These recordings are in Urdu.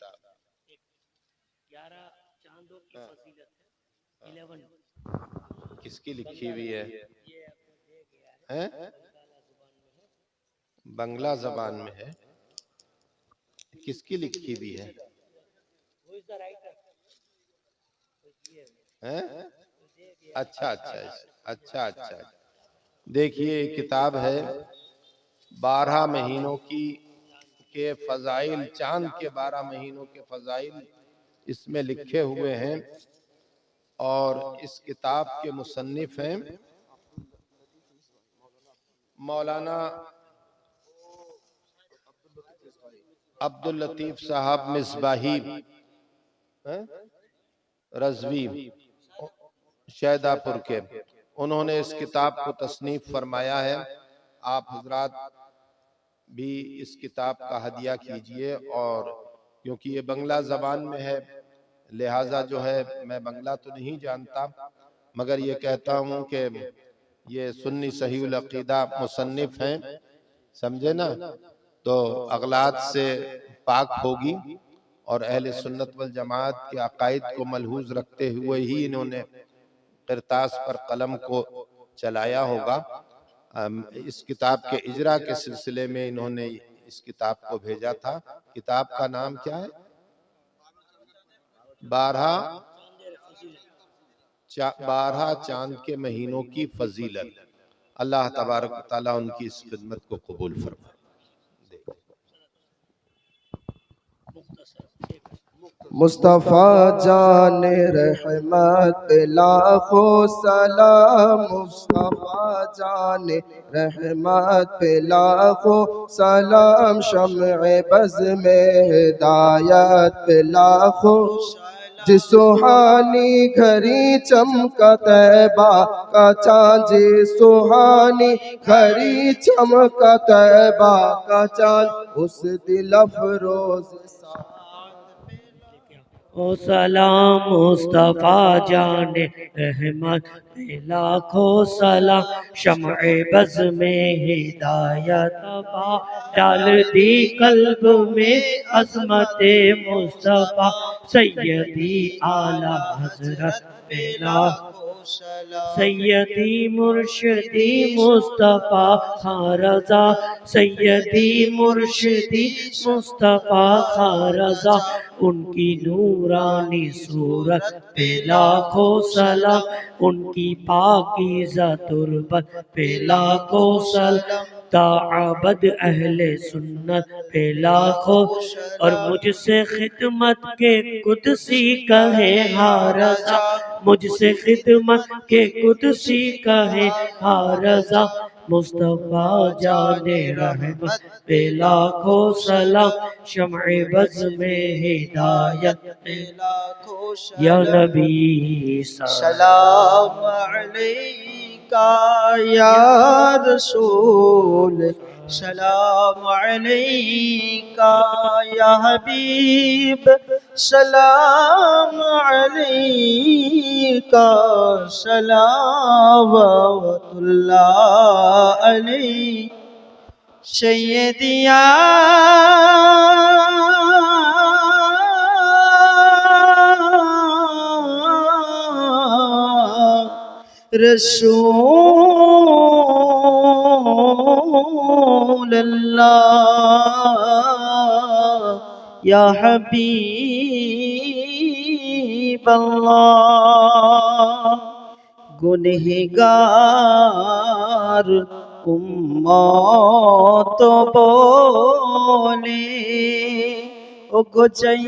کتاب۔ گیارہ چاندوں کی ہاں۔ فضیلت ہے۔ الیون۔ کس کی لکھی ہوئی ہے؟ بنگلہ زبان میں ہے۔ کس کی لکھی ہوئی ہے؟ اچھا اچھا اچھا اچھا۔ دیکھیے کتاب ہے بارہ مہینوں کی کے فضائل چاند کے بارہ مہینوں کے فضائل اس میں لکھے ہوئے ہیں اور اس کتاب کے مصنف ہیں۔ مولانا عبداللطیف صاحب مصباحی ہاں، رضوی شیدہ پور کے۔ انہوں نے اس کتاب کو تصنیف فرمایا ہے۔ آپ حضرات بھی اس کتاب کا ہدیہ کیجیے اور کیونکہ یہ بنگلہ زبان میں ہے، لہٰذا جو ہے میں بنگلہ تو نہیں جانتا، مگر یہ کہتا ہوں کہ یہ سنی صحیح العقیدہ مصنف ہیں، سمجھے نا؟ تو اغلاط سے پاک ہوگی اور اہل سنت والجماعت کے عقائد کو ملحوظ رکھتے ہوئے ہی انہوں نے قرطاس پر قلم کو چلایا ہوگا۔ اس کتاب کے اجرا کے سلسلے میں انہوں نے اس کتاب کو بھیجا تھا۔ کتاب کا نام کیا ہے؟ بارہ بارہ چاند کے مہینوں کی فضیلت۔ اللہ تبارک و تعالیٰ ان کی اس خدمت کو قبول فرمائے۔ مصطفیٰ جان رحمت، لاکھوں سلام۔ مصطفیٰ جان رحمت پہ لاکھوں سلام۔ شمع بز میں ہدایت پہ لاکھوں جس سوہانی گھری چمکا طیبہ کا چاند، جس سوہانی گھری چمکا طیبہ کا چاند، اس دل افروز او سلام مصطفیٰ جان احمد لاکھوں سلام شمع بز میں ہدایت با ڈال دی قلب میں عظمت مصطفیٰ۔ سیدی اعلی حضرت پہ لاکھوں سیدی مرشدی مصطفیٰ خان رضا سیدی مرشدی مصطفیٰ خان رضا ان کی نورانی صورت پہ لاکھوں سلام۔ ان کی پاکیزہ تربت پہ لاکھوں سلام تعبد اہل سنت پہ لاکھوں اور مجھ سے خدمت کے قدسی کہے ہارزا مجھ سے خدمت کے قدسی کہے ہارزا مصطفیٰ جان رحمت پہ لاکھوں سلام شمع بز میں ہدایت پہ یا نبی سلام علیکہ یا رسول سلام علیکہ یا حبیب سلام علیکہ صلوات اللہ علیہ سیدیا رسول اللہ ইয়া হাবিবাল্লাহ গুনহেগার উম্মত বলে ও গো চাই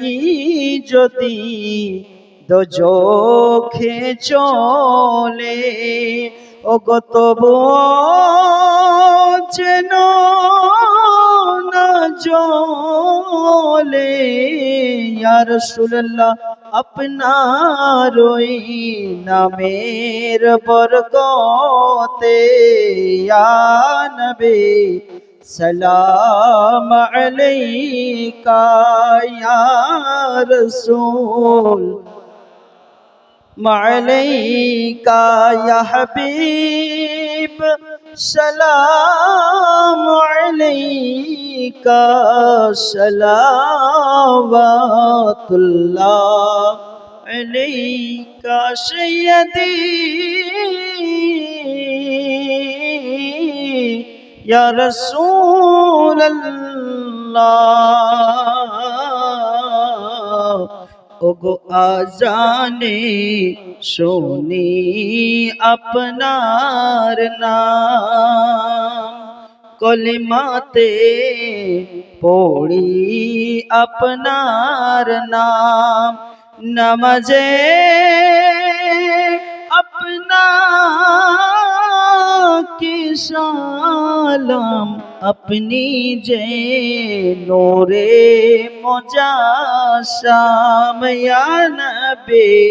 যদি দোজখে চলে ও গো তবু যেন না জলে ইয়া রাসূলুল্লাহ আপনার ওই নামের বরকতে ইয়া নবী সালাম আলাইকা ইয়া রাসূল عليكا يا حبيب سلام عليك کا سلاوات اللہ علیہ کا سیدی یا رسول اللہ اگو آزانے سونی اپنا نام کلماتے پوڑی আপনার নাম نمجے اپنا کی سالم اپنی جے نورے مجا سام یا نبی